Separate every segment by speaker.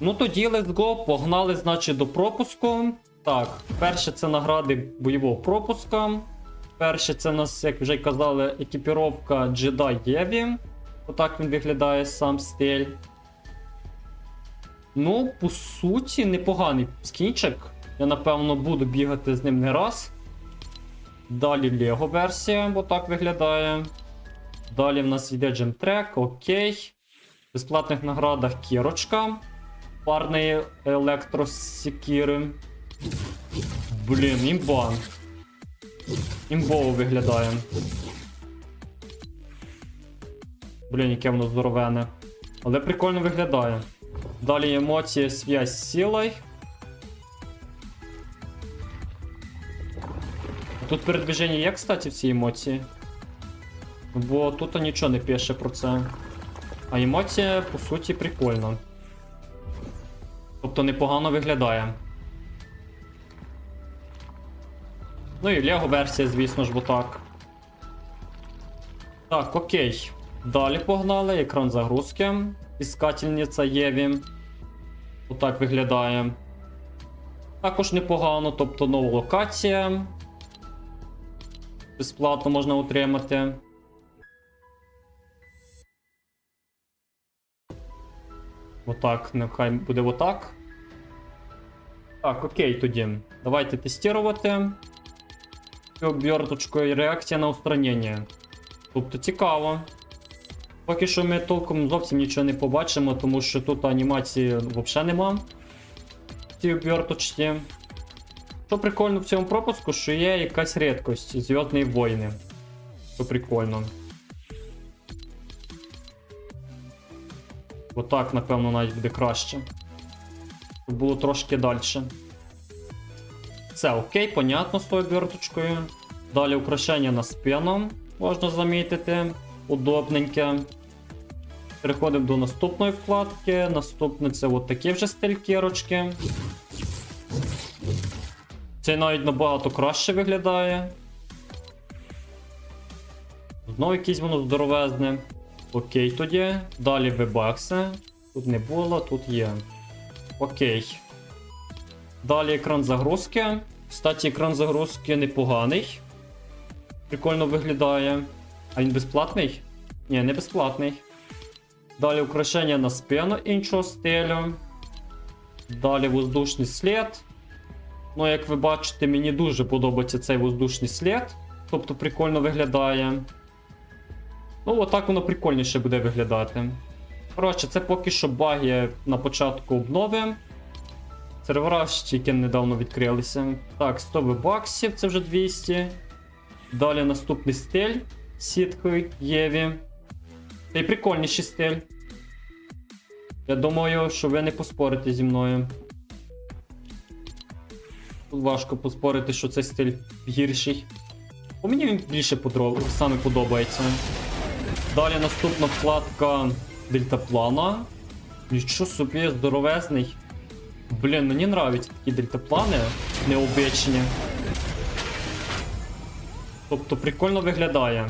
Speaker 1: Ну тоді let's go, погнали, значить, до пропуску. Так, перше це награди бойового пропуска. Перше це у нас, як вже казали, екіпіровка Jedi Єві. Отак він виглядає сам стиль. Ну, по суті, непоганий скінчик. Я напевно буду бігати з ним не раз. Далі Лего версія, бо так виглядає. Далі в нас йде джемтрек, окей. В безплатних наградах кірочка. Парної електросікіри. Блін, імбан. Імбово виглядає. Блін, яке воно здоровене. Але прикольно виглядає. Далі емоція связь з силою. Тут передвіження є, кстати, в цій емоції. Бо тут нічого не пише про це. А емоція, по суті, прикольна. Тобто непогано виглядає. Ну і Лего версія, звісно ж, бо так. Так, окей. Далі погнали. Екран загрузки. Іскательниця Єві. Отак виглядає. Також непогано, тобто нова локація. Безплатно можна отримати. Отак, нехай буде отак. Так, окей, тоді. Давайте тестувати. І реакція на устранення. Тобто цікаво. Поки що ми толком зовсім нічого не побачимо, тому що тут анімації взагалі нема. В обверточці. Що прикольно в цьому пропуску, що є якась рідкость Зв'язні війни. Що прикольно. Отак, напевно, навіть буде краще. Щоб було трошки далі. Все, окей, понятно з тою обверточкою. Далі украшення на спину можна замітити. Удобненьке. Переходимо до наступної вкладки. Наступне це от такі вже стиль кірочки. Цей навіть набагато краще виглядає. Знову якесь воно здоровезне. Окей тоді. Далі вебакси. Тут не було, тут є. Окей. Далі екран загрузки. Кстати, екран загрузки непоганий. Прикольно виглядає. А він безплатний? Ні, не безплатний. Далі украшення на спину іншого стилю. Далі воздушний слід. Ну, як ви бачите, мені дуже подобається цей воздушний слід. Тобто прикольно виглядає. Ну, отак воно прикольніше буде виглядати. Коротше, це поки що баги на початку обнови. Сервера тільки недавно відкрилися. Так, 100 баксів, це вже 200. Далі наступний стиль сіткою Єві. Та й прикольніший стиль. Я думаю, що ви не поспорите зі мною. Тут важко поспорити, що цей стиль гірший. Бо мені він більше подро- саме подобається. Далі наступна вкладка дельтаплана. Нічого собі здоровезний. Блін, мені нравляться такі дельтаплани необичні. Тобто прикольно виглядає.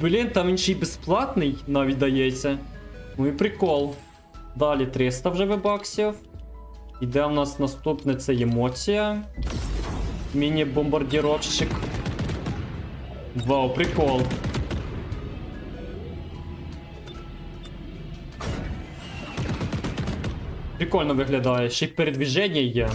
Speaker 1: Блін, там він ще й безплатний навіть дається. Ну і прикол. Далі 300 вже вебаксів. Іде в нас наступне це емоція. Міні-бомбардіровщик. Вау, прикол. Прикольно виглядає, ще й передвіження є.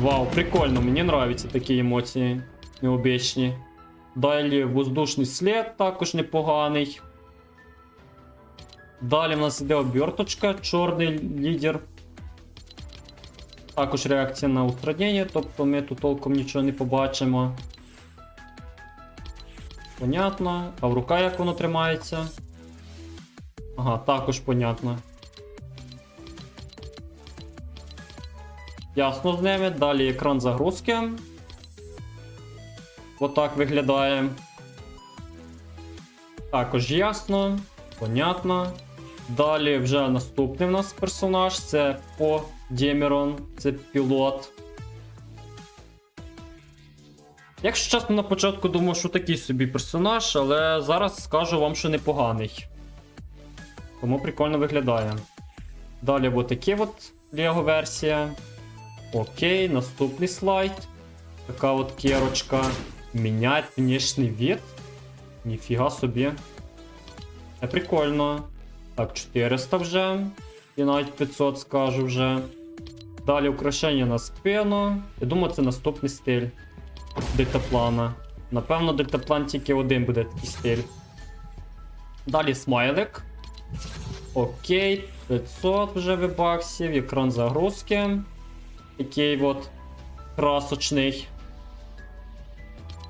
Speaker 1: Вау, прикольно, мені нравляться такі емоції необічні. Далі воздушний слід також непоганий. Далі в нас іде оберточка, чорний лідер. Також реакція на устранення, тобто ми тут толком нічого не побачимо. Понятно. А в рука як воно тримається? Ага, також понятно. Ясно з ними. Далі екран загрузки. Отак виглядає. Також ясно. Понятно. Далі вже наступний у нас персонаж це По Дємерон, це пілот. Якщо чесно, на початку думав, що такий собі персонаж, але зараз скажу вам, що непоганий. Тому прикольно виглядає. Далі от такі от Лего версія. Окей, наступний слайд. Така от керочка. Міняє внешній вид. Ніфіга собі. Це прикольно. Так, 400 вже. І навіть 500 скажу вже. Далі украшення на спину. Я думаю, це наступний стиль дельтаплана. Напевно, дельтаплан тільки один буде такий стиль. Далі смайлик. Окей, 500 вже вибаксів, екран загрузки. Такий от красочний.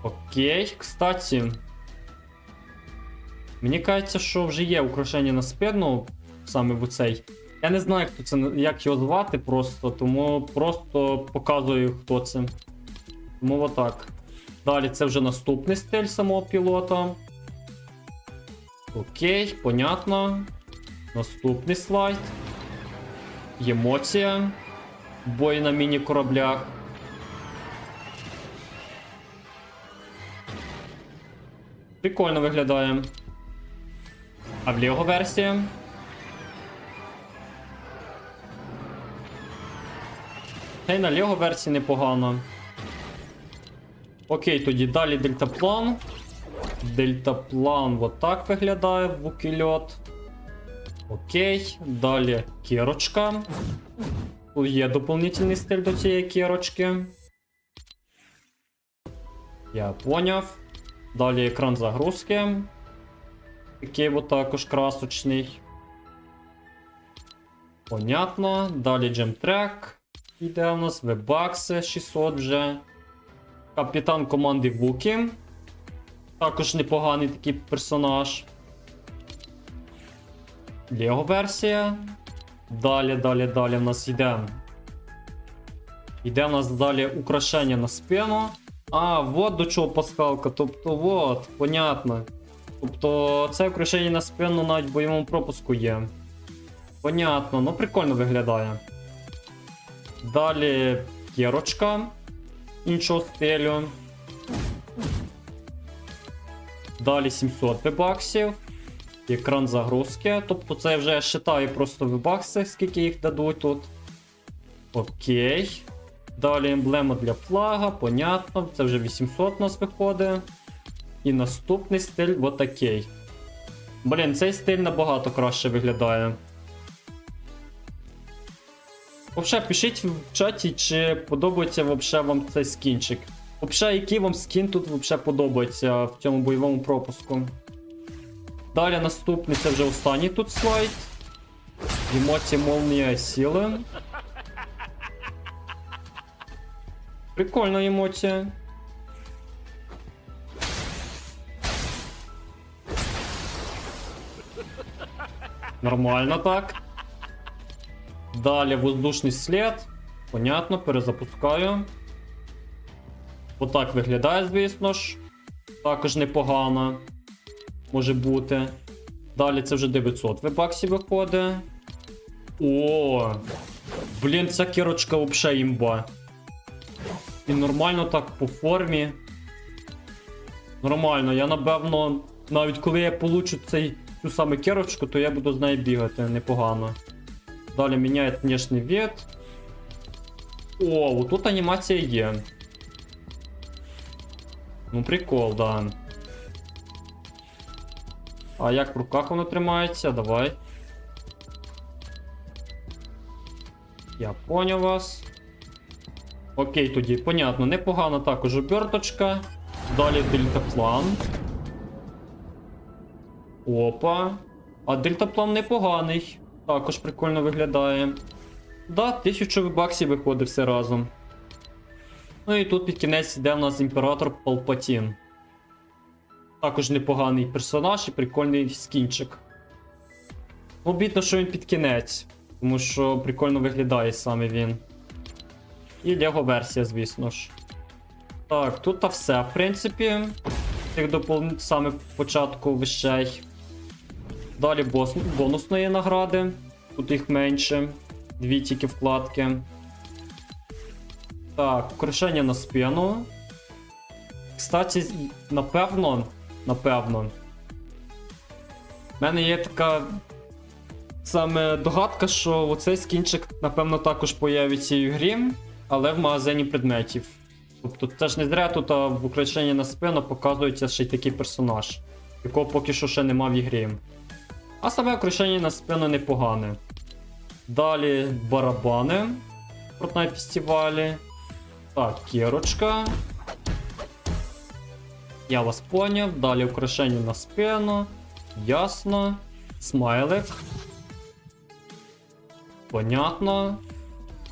Speaker 1: Окей, кстати. Мені кажеться, що вже є украшення на спину, саме в цей. Я не знаю, хто це, як його звати просто, тому просто показую, хто це. Тому отак. Далі це вже наступний стиль самого пілота. Окей, понятно. Наступний слайд. Емоція. Бой на міні-кораблях. Прикольно виглядає. А в Лего версія. Та й на Лего версії непогано. Окей, тоді далі дельтаплан. Дельтаплан вот так виглядає вукільот. Окей, далі кірочка. Є доповнительний стиль до цієї кірочки. Я поняв. Далі екран загрузки. Такий от також красочний. Понятно. Далі джемтрек. Іде у нас вебакси 600 вже. Капітан команди Вукі. Також непоганий такий персонаж. Лего версія. Далі, далі, далі в нас йде. Йде в нас далі украшення на спину. А, вот до чого пасхалка. Тобто, вот, понятно. Тобто, це украшення на спину навіть в бойовому пропуску є. Понятно, ну прикольно виглядає. Далі кірочка іншого стилю. Далі 700 вебаксів. Екран загрузки. Тобто це я вже считаю просто вебакси, скільки їх дадуть тут. Окей. Далі емблема для флага, понятно. Це вже 800 у нас виходить. І наступний стиль отакий. Блін, цей стиль набагато краще виглядає. Взагалі, пишіть в чаті, чи подобається вам цей скінчик. Взагалі, який вам скін тут вообще подобається в цьому бойовому пропуску. Далі наступний це вже останній тут слайд. Емоції молнія сіли. Прикольна емоція. Нормально так. Далі воздушний слід. Понятно, перезапускаю. Отак виглядає, звісно ж. Також непогано. Може бути. Далі це вже 900 вебаксів виходить. О! Блін, ця кірочка взагалі імба. І нормально так по формі. Нормально, я напевно, навіть коли я получу цей, цю саме кірочку, то я буду з нею бігати непогано. Далі міняє внешній вид. О, тут анімація є. Ну, прикол, да. А як в руках воно тримається? Давай. Я поняв вас. Окей, тоді, понятно, непогано також оберточка. Далі дельтаплан. Опа. А дельтаплан непоганий. Також прикольно виглядає. Да, 1000 баксів виходить все разом. Ну і тут під кінець йде в нас імператор Палпатін. Також непоганий персонаж і прикольний скінчик. Ну, Обідно, що він під кінець, тому що прикольно виглядає саме він. І Лего версія, звісно ж. Так, тут та все, в принципі. Тих допол... саме початку вещей. Далі бос... бонусної награди. Тут їх менше. Дві тільки вкладки. Так, крушення на спину. Кстати, напевно, напевно. В мене є така саме догадка, що оцей скінчик, напевно, також появиться і в грі, але в магазині предметів. Тобто це ж не зря тут а, в украшенні на спину показується ще й такий персонаж, якого поки що ще нема в ігрі. А саме украшення на спину непогане. Далі барабани Fortnite фестивалі. Так, кірочка. Я вас поняв. Далі украшення на спину. Ясно. Смайлик. Понятно.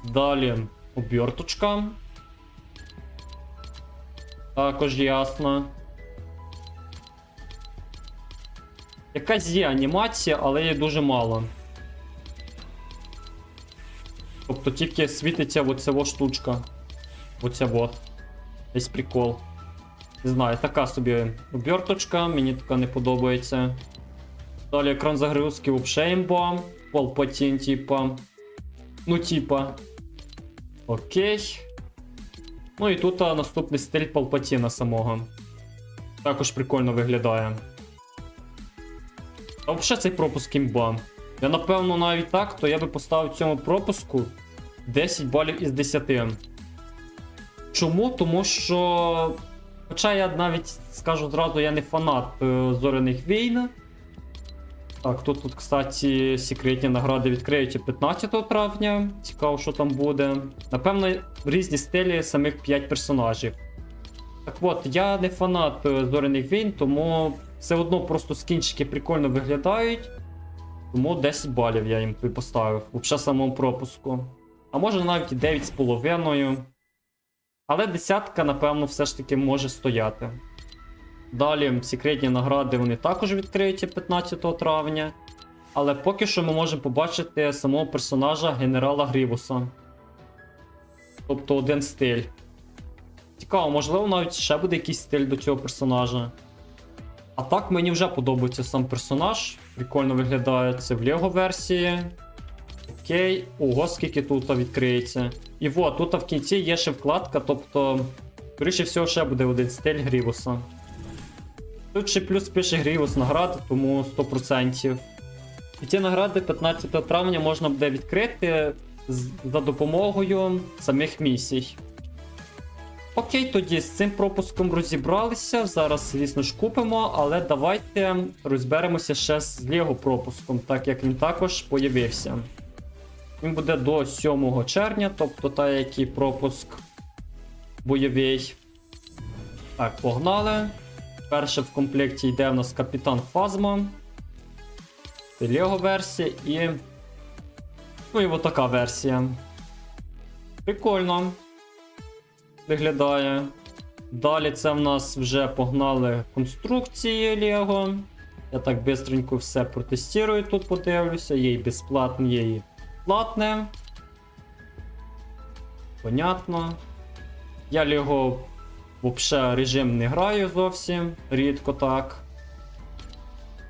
Speaker 1: Далі оберточка. Також ясно. Якась є анімація, але її дуже мало. Тобто тільки світиться оця штучка. Оця вот. Десь прикол. Не знаю, така собі оберточка, мені така не подобається. Далі екран загрузки імба. Палпатін, типа. Ну, типа. Окей. Ну і тут а, наступний стиль Палпатіна самого. Також прикольно виглядає. А взагалі цей пропуск імба. Я напевно навіть так, то я би поставив цьому пропуску 10 балів із 10. Чому? Тому що. Хоча я навіть скажу зразу, я не фанат е, зоряних війн. Так, тут, тут, кстати, секретні награди відкриють 15 травня. Цікаво, що там буде. Напевно, в різні стилі самих 5 персонажів. Так от, я не фанат е, зоряних війн, тому все одно просто скінчики прикольно виглядають. Тому 10 балів я їм поставив. Взагалі самому пропуску. А може навіть і 9,5. Але десятка, напевно, все ж таки може стояти. Далі секретні награди вони також відкриються 15 травня. Але поки що ми можемо побачити самого персонажа генерала Грівуса. Тобто один стиль. Цікаво, можливо, навіть ще буде якийсь стиль до цього персонажа. А так мені вже подобається сам персонаж. Прикольно виглядає це в Лего версії. Окей. Ого, скільки тут відкриється. І вот, тут в кінці є ще вкладка, тобто, скоріше всього, ще буде один стиль Грівуса. Тут ще плюс пише Грівус награди, тому 100%. І ці награди 15 травня можна буде відкрити за допомогою самих місій. Окей, тоді з цим пропуском розібралися. Зараз, звісно ж, купимо, але давайте розберемося ще з Лего пропуском, так як він також появився. Він буде до 7 червня, тобто та який пропуск бойовий. Так, погнали. Перше в комплекті йде в нас Капітан Фазма. Це Лего версія і. Ну і отака версія. Прикольно. Виглядає. Далі це в нас вже погнали конструкції Лего. Я так бистренько все протестую тут, подивлюся. Є і безплатне, є платне. Понятно. Я Лего взагалі режим не граю зовсім, рідко так.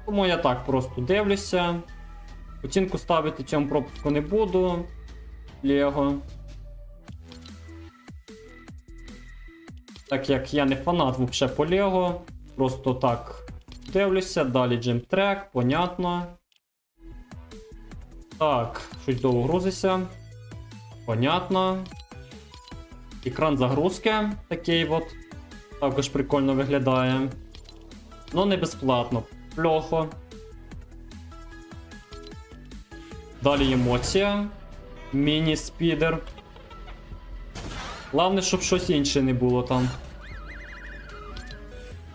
Speaker 1: Тому я так просто дивлюся. Оцінку ставити цьому пропуску не буду. Лего. Так як я не фанат взагалі по Лего. Просто так дивлюся. Далі джемтрек, понятно. Так, щось довго грузиться. Понятно. Екран загрузки такий от. Також прикольно виглядає. Ну, не безплатно. Плохо. Далі емоція. Міні-спідер. Головне, щоб щось інше не було там.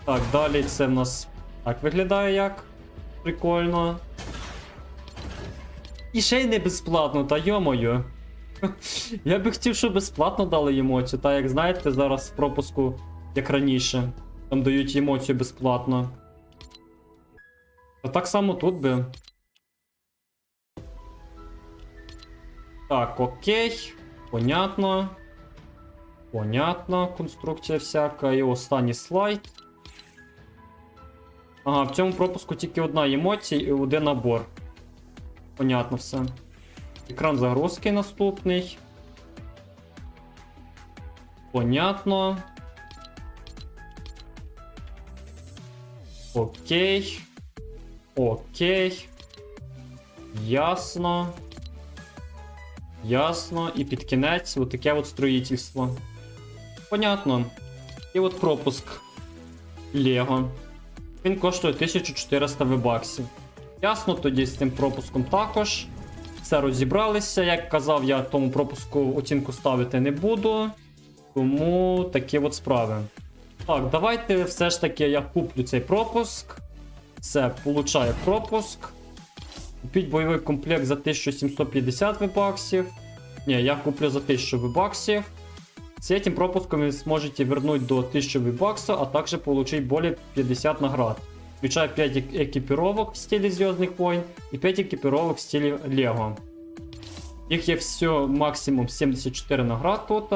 Speaker 1: Так, далі це в нас так виглядає як. Прикольно. І ще й не безплатно, та йомою. Я би хотів, щоб безплатно дали емоцію, так як знаєте, зараз в пропуску, як раніше. Там дають емоцію безплатно. А так само тут би. Так, окей. Понятно. Понятно, конструкція всяка. І останній слайд. Ага, в цьому пропуску тільки одна емоція і один набор. Понятно все. Екран загрузки наступний. Понятно. Окей. Окей. Ясно. Ясно. І під кінець отаке от строїтельство. Понятно. І от пропуск Лего. Він коштує 1400 вебаксів. Ясно, тоді з цим пропуском також. Все розібралися. Як казав, я тому пропуску оцінку ставити не буду. Тому такі от справи. Так, давайте все ж таки я куплю цей пропуск. Все, получаю пропуск. Купіть бойовий комплект за 1750 вебаксів. Ні, я куплю за 1000 вебаксів. С этим пропуском вы сможете вернуть до 1000 вебаксов, а также получить более 50 наград Включая 5 эк- экипировок в стиле Звездных войн и 5 экипировок в стиле Лего. Їх є все максимум 74 наград тут.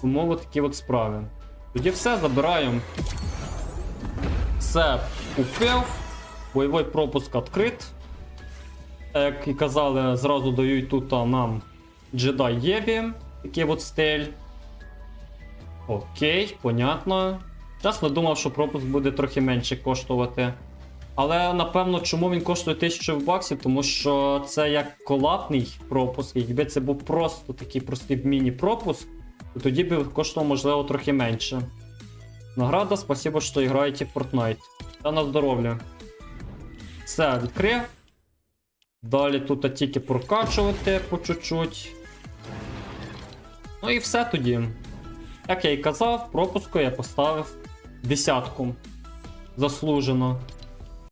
Speaker 1: Тому от такі от справи. Тоді все забираємо. Все купив. Бойовий пропуск відкрит. Як і казали, зразу дають тут а, нам Jedi Єві. Такий от стиль. Окей, понятно. Чесно думав, що пропуск буде трохи менше коштувати. Але напевно, чому він коштує 1000 баксів? Тому що це як колапний пропуск. Якби це був просто такий простий міні-пропуск, то тоді би коштував, можливо, трохи менше. Награда, спасибо, що граєте в Fortnite. Та на здоров'я. Все, відкрив. Далі тут тільки прокачувати по чуть-чуть. Ну і все тоді. Як я і казав, пропуску я поставив десятку. Заслужено.